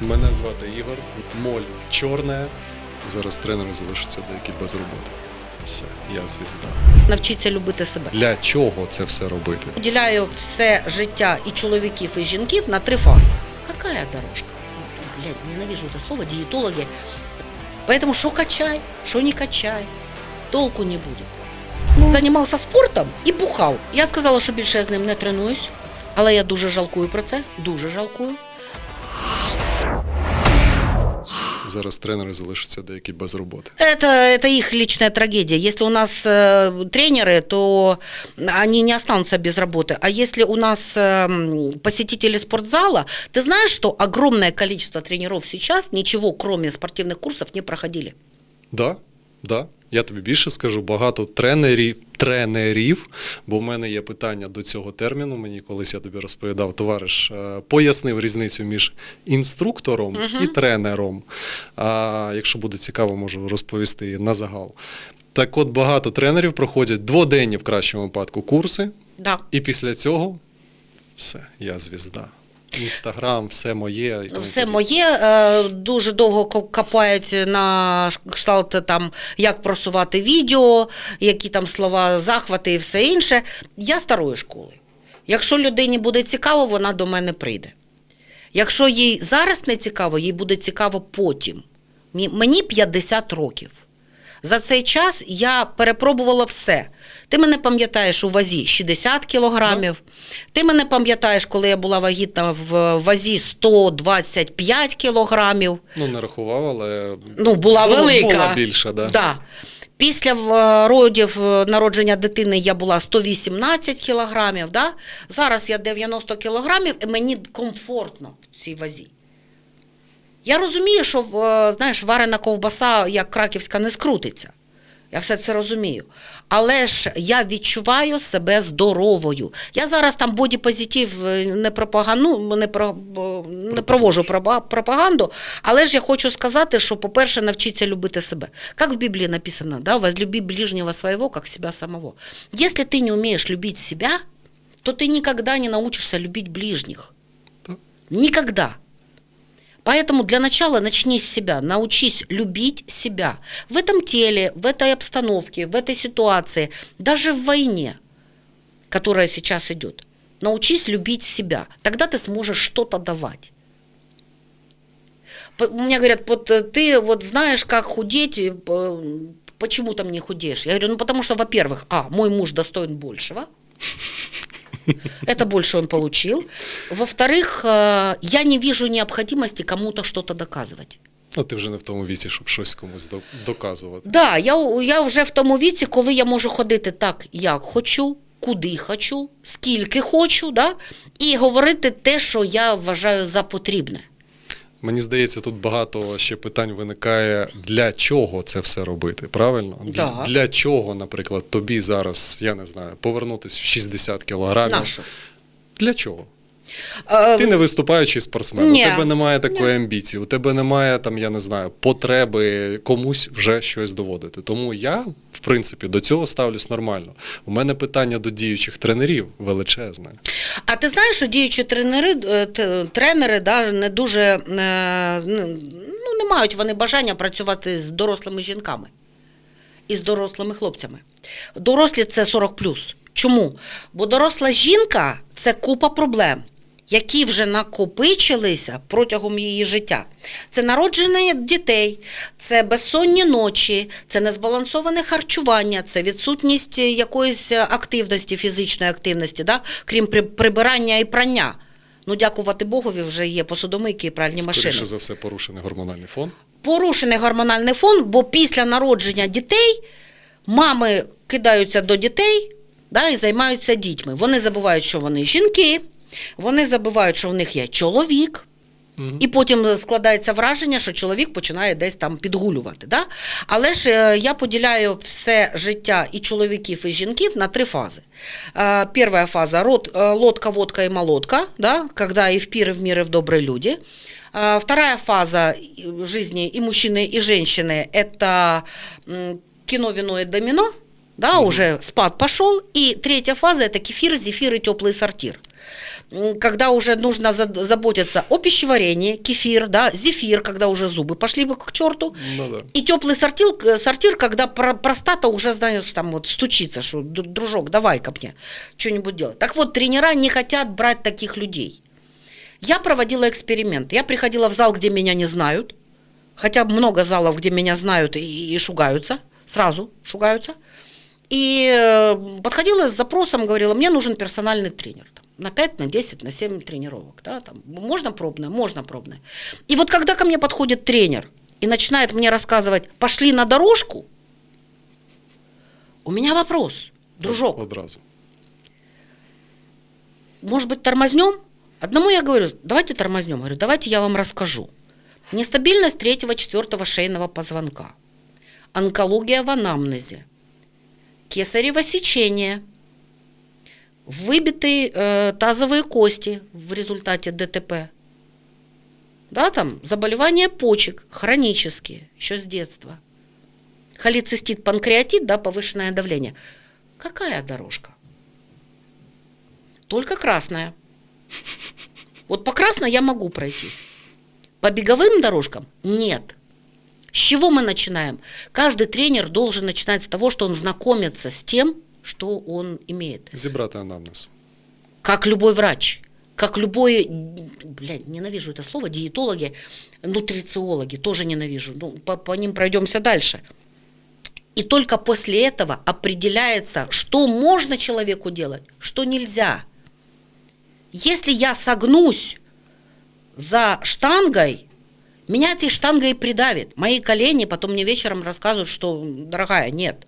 Мене звати Ігор, моль чорне. Зараз тренери залишаться деякі без роботи. Все, я звізда. Навчіться любити себе. Для чого це все робити? Поділяю все життя і чоловіків, і жінків на три фази. Какая дорожка? Блядь, ненавижу это слово, диетологи. Поэтому что качай, что не качай, толку не буде. Займався спортом і бухав. Я сказала, що більше я з ним не тренуюсь, але я дуже жалкую про це, дуже жалкую. Зараз тренери залишаться деякі без роботи. Это, это их личная трагедия. Если у нас э, тренеры, то они не останутся без работы. А если у нас э, посетители спортзала, ты знаешь, что огромное количество тренеров сейчас ничего, кроме спортивных курсов, не проходили. Да, да. Я тобі більше скажу, багато тренерів, тренерів, бо в мене є питання до цього терміну. Мені колись я тобі розповідав, товариш е, пояснив різницю між інструктором і тренером. А якщо буде цікаво, можу розповісти на загал. Так от багато тренерів проходять дводенні в кращому випадку курси, Да. і після цього все, я звізда. Інстаграм, все моє. і тому Все подібне. моє е, дуже довго копають на кшталт там, як просувати відео, які там слова, захвати і все інше. Я старої школи. Якщо людині буде цікаво, вона до мене прийде. Якщо їй зараз не цікаво, їй буде цікаво потім. Мені 50 років. За цей час я перепробувала все. Ти мене пам'ятаєш у вазі 60 кілограмів. Ти мене пам'ятаєш, коли я була вагітна в вазі 125 кілограмів. Ну, не рахував, але Ну, була Було- велика. була більша, да. Да. Після е, родів е, народження дитини я була 118 кілограмів. Да? Зараз я 90 кілограмів і мені комфортно в цій вазі. Я розумію, що е, знаєш, варена ковбаса, як краківська, не скрутиться. Я все це розумію. Але ж я відчуваю себе здоровою. Я зараз там бодіпозитив е, не пропагану, не, про, не провожу пропаганду, але ж я хочу сказати, що, по-перше, навчіться любити себе. Як в Біблії написано, да, возлюби ближнего своего, как себя самого. Если ты не умеешь любить себя, то ты никогда не научишься любить ближних. Так. Поэтому для начала начни с себя, научись любить себя в этом теле, в этой обстановке, в этой ситуации, даже в войне, которая сейчас идет. Научись любить себя, тогда ты сможешь что-то давать. У меня говорят, вот э, ты вот знаешь, как худеть, почему там не худеешь? Я говорю, ну потому что, во-первых, а, мой муж достоин большего, это больше он получил. Во-вторых, э, я не вижу необходимости кому-то что-то доказывать. Ну, ти вже не в тому віці, щоб щось комусь до- доказувати. Да, я, у- я вже в тому віці, коли я можу ходити так, як хочу, куди хочу, скільки хочу, да? і говорити те, що я вважаю за потрібне. Мені здається, тут багато ще питань виникає, для чого це все робити, правильно? Для, Да. для чого, наприклад, тобі зараз, я не знаю, повернутися в 60 кілограмів? Нашу. Для чого? Е, Ти не виступаючий спортсмен, Ні. у тебе немає такої амбіції, у тебе немає там, я не знаю, потреби комусь вже щось доводити. Тому я, в принципі, до цього ставлюсь нормально. У мене питання до діючих тренерів величезне. А ти знаєш, що діючі тренери, е, тренери да, не дуже е, ну, не мають вони бажання працювати з дорослими жінками і з дорослими хлопцями. Дорослі це 40 Чому? Бо доросла жінка це купа проблем. Які вже накопичилися протягом її життя. Це народження дітей, це безсонні ночі, це незбалансоване харчування, це відсутність якоїсь активності, фізичної активності, да? крім прибирання і прання. Ну, дякувати Богові, вже є посудомийки і пральні машини Скоріше за все, порушений гормональний фон. порушений гормональний фон, бо після народження дітей мами кидаються до дітей да, і займаються дітьми. Вони забувають, що вони жінки, вони забувають, що в них є чоловік. Мгм. І потім складається враження, що чоловік починає десь там підгулювати. Да? Але ж е, я поділяю все життя і чоловіків, і жінків на три фази. Е, Перша фаза род, е, лодка, водка и молодка, да? когда и в пир, и в мир, и в добрые люди. Э, Вторая фаза и- жизни и мужчины, и женщины – это м, кино, вино и домино, да, уже спад пошел. И третья фаза – это кефир, зефир и теплый сортир. Когда уже нужно за- заботиться о пищеварении, кефир, да, зефир, когда уже зубы пошли бы к черту, Ну да. и теплый сортир, сортир когда про- простата уже, знаешь, там вот стучится, что «Д- дружок, давай-ка мне что-нибудь делать. Так вот, тренера не хотят брать таких людей. Я проводила эксперимент. Я приходила в зал, где меня не знают, хотя много залов, где меня знают и, и шугаются, сразу шугаются. И э, подходила с запросом, говорила, мне нужен персональный тренер. Там, на 5, на 10, на 7 тренировок. Да, там, можно пробное? Можно пробное. И вот когда ко мне подходит тренер и начинает мне рассказывать, пошли на дорожку, у меня вопрос, дружок, Одразу. может быть, тормознем? Одному я говорю, давайте тормознем. Говорю, давайте я вам расскажу. Нестабильность третьего-четвертого шейного позвонка, онкология в анамнезе, кесарево сечение, выбитые э, тазовые кости в результате ДТП, да, там заболевания почек хронические, еще с детства, холецистит, панкреатит, да, повышенное давление. Какая дорожка? Только красная. Вот по красной я могу пройтись. По беговым дорожкам нет. С чего мы начинаем? Каждый тренер должен начинать с того, что он знакомится с тем, что он имеет. Зібрати анамнез. Как любой врач, как любой, блядь, ненавижу это слово, диетологи, нутрициологи, тоже ненавижу. Ну, по, по ним пройдемся дальше. И только после этого определяется, что можно человеку делать, что нельзя. Если я согнусь за штангой, меня этой штангой придавит. Мои колени потом мне вечером рассказывают, что, дорогая, нет.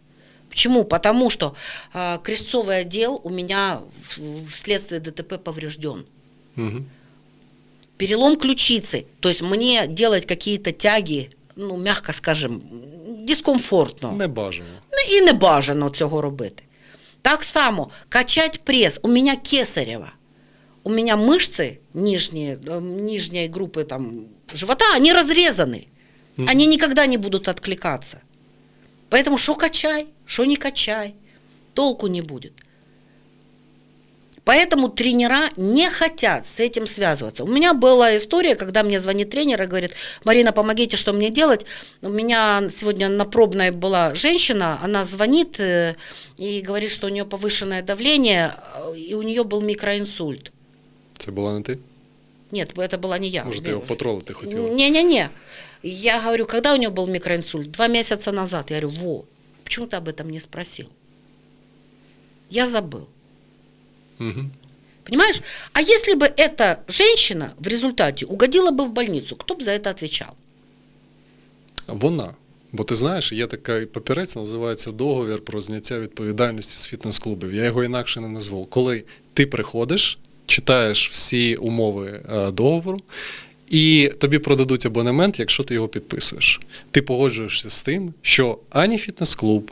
Почему? Потому что э, крестцовый отдел у меня в- вследствие ДТП поврежден. Угу. Перелом ключицы. То есть мне делать какие-то тяги, ну, мягко скажем, дискомфортно. Не бажано. Ну, І не бажано цього робити. Так само, качать пресс. У меня кесарево. У меня мышцы нижние, э, нижней группы там, живота, они разрезаны. Они никогда не будут откликаться. Поэтому что качай, что не качай, толку не будет. Поэтому тренера не хотят с этим связываться. У меня была история, когда мне звонит тренер и говорит, Марина, помогите, что мне делать. У меня сегодня на пробной была женщина, она звонит э, и говорит, что у нее повышенное давление, э, и у нее был микроинсульт. Це була не ти? Нет, это была не я. Може, ти його потролити хотіла? Не-не-не. Я говорю, когда у него был микроинсульт? Два месяца назад. Я говорю, во, почему ты об этом не спросил? Я забыл. Угу. Понимаешь? А если бы эта женщина в результате угодила бы в больницу, кто бы за это отвечал? Вона. Бо ти знаєш, є такий папірець, називається договір про зняття відповідальності з фітнес-клубів. Я його інакше не назву. Коли ти приходиш, читаєш всі умови е, договору, і тобі продадуть абонемент, якщо ти його підписуєш. Ти погоджуєшся з тим, що ані фітнес-клуб,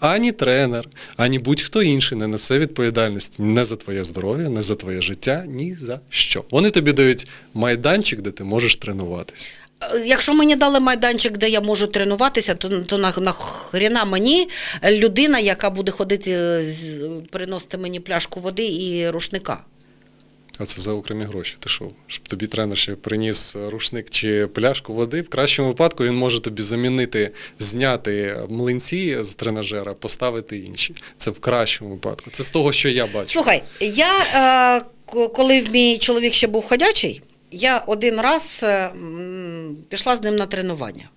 ані тренер, ані будь-хто інший не несе відповідальності не за твоє здоров'я, не за твоє життя, ні за що. Вони тобі дають майданчик, де ти можеш тренуватись. Е, Якщо мені дали майданчик, де я можу тренуватися, то, то на, нахрена мені людина, яка буде ходити, з- приносити мені пляшку води і рушника. А це за окремі гроші. Ти що? Щоб тобі тренер ще приніс рушник чи пляшку води. В кращому випадку він може тобі замінити, зняти млинці з тренажера, поставити інші. Це в кращому випадку. Це з того, що я бачу. Слухай, я е, коли мій чоловік ще був ходячий, я один раз е, пішла з ним на тренування.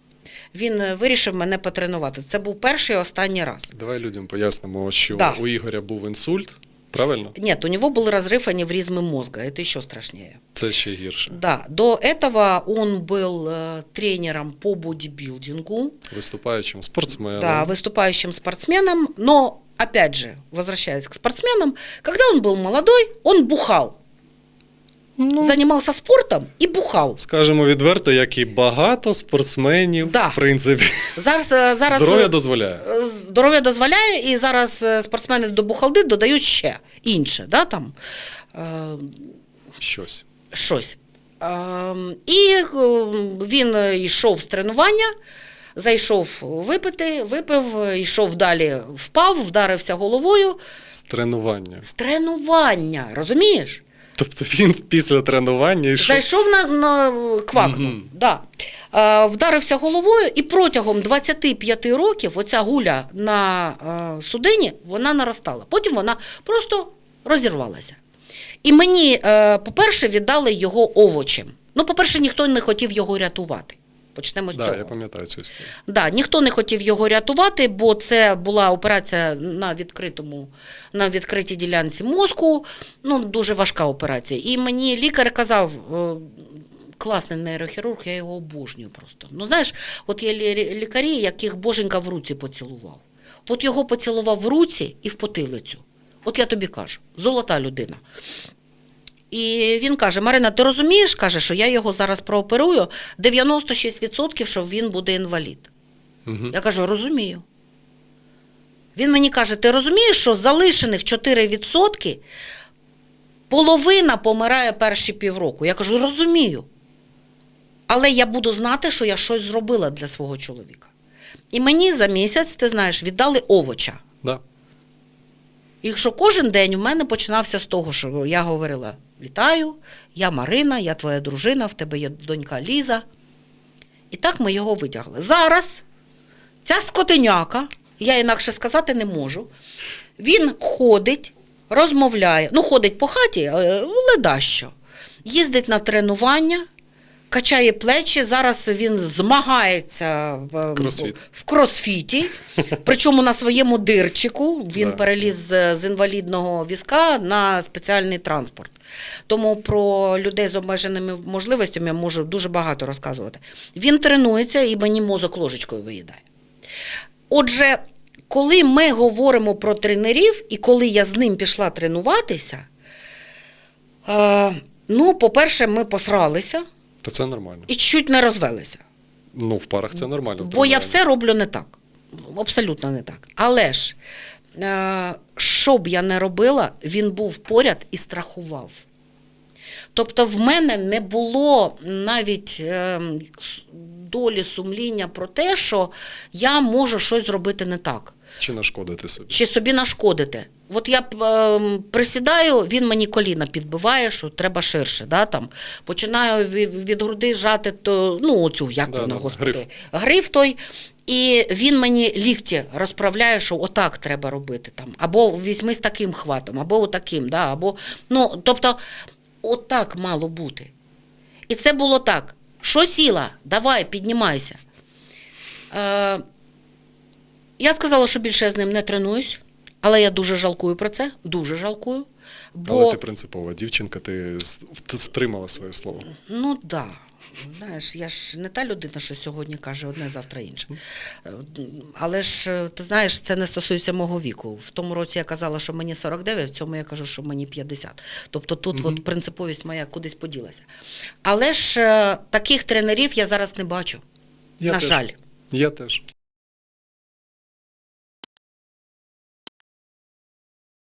Він е, вирішив мене потренувати. Це був перший і останній раз. Давай людям пояснимо, що Да. у Ігоря був інсульт. Правильно? Нет, у него был разрыв аневризмы мозга, это еще страшнее. Це ще гірше. Да, до этого он был э, тренером по бодибилдингу, Виступаючим спортсменом. да, выступающим спортсменом, но, опять же, возвращаясь к спортсменам, когда он был молодой, он бухал, Ну, занимался спортом и бухал. скажемо відверто, як і багато спортсменів, Да. в принципі, Зараз, е, зараз здоров'я е, дозволяє. е, здоров'я дозволяє, і зараз спортсмени до бухалди додають ще інше, да, там, Щось. щось. І він йшов з тренування, зайшов випити, випив, йшов далі, впав, вдарився головою. З тренування. З тренування, розумієш? Тобто він після тренування йшов. Зайшов на, на квакну, Мгм. да. е, вдарився головою, і протягом 25 років оця гуля на е, судині вона наростала. Потім вона просто розірвалася. І мені, е, по-перше, віддали його овочем. Ну, по-перше, ніхто не хотів його рятувати. Почнемо з Да, цього. я пам'ятаю цю історію. Да, ніхто не хотів його рятувати, бо це була операція на відкритому, на відкритій ділянці мозку. Ну, дуже важка операція. І мені лікар казав. е, Класний нейрохірург, я його обожнюю просто. Ну, знаєш, от є лікарі, яких боженька в руці поцілував. От його поцілував в руці і в потилицю. От я тобі кажу, золота людина. І він каже: Марина, ти розумієш, каже, що я його зараз прооперую 96%, що він буде інвалід. Угу. Я кажу, розумію. Він мені каже: ти розумієш, що з залишених 4% половина помирає перші півроку. Я кажу, розумію. Але я буду знати, що я щось зробила для свого чоловіка. І мені за місяць, ти знаєш, віддали овоча. Да. І що кожен день у мене починався з того, що я говорила: вітаю, я Марина, я твоя дружина, в тебе є донька Ліза. І так ми його витягли. Зараз ця скотиняка, я інакше сказати не можу, він ходить, розмовляє, ну, ходить по хаті, ледащо, їздить на тренування. Качає плечі, зараз він змагається в, Кросфіт. в кросфіті, причому на своєму дирчику він Да. переліз з, з інвалідного візка на спеціальний транспорт. Тому про людей з обмеженими можливостями я можу дуже багато розказувати. Він тренується і мені мозок ложечкою виїдає. Отже, коли ми говоримо про тренерів, і коли я з ним пішла тренуватися, е, ну, по-перше, ми посралися Та це нормально. і чуть не розвелися. Ну, в парах це нормально. Бо я все роблю не так. Абсолютно не так. Але ж, е, що б я не робила, він був поряд і страхував. Тобто в мене не було навіть е, долі сумління про те, що я можу щось зробити не так Чи нашкодити собі. чи собі нашкодити. От я е, присідаю, він мені коліна підбиває, що треба ширше. Да, там. Починаю від, від груди жати, то, ну, оцю, як Да, воно, да, господи, гриф. гриф той. І він мені лікті розправляє, що отак треба робити. Там. Або візьми з таким хватом, або отаким. Да, або, ну, тобто, отак мало бути. І це було так. Що сіла? Давай, піднімайся. Е, я сказала, що більше я з ним не тренуюсь, але я дуже жалкую про це. Дуже жалкую. Бо, Але ти принципова дівчинка, ти стримала своє слово. ну так. Да. Знаєш, я ж не та людина, що сьогодні каже одне, завтра інше. Е, Але ж е, ти знаєш, це не стосується мого віку. В тому році я казала, що мені 49, в цьому я кажу, що мені 50. Тобто тут Мгм. от принциповість моя кудись поділася. Але ж е, таких тренерів я зараз не бачу. Я на теж. жаль. Я теж.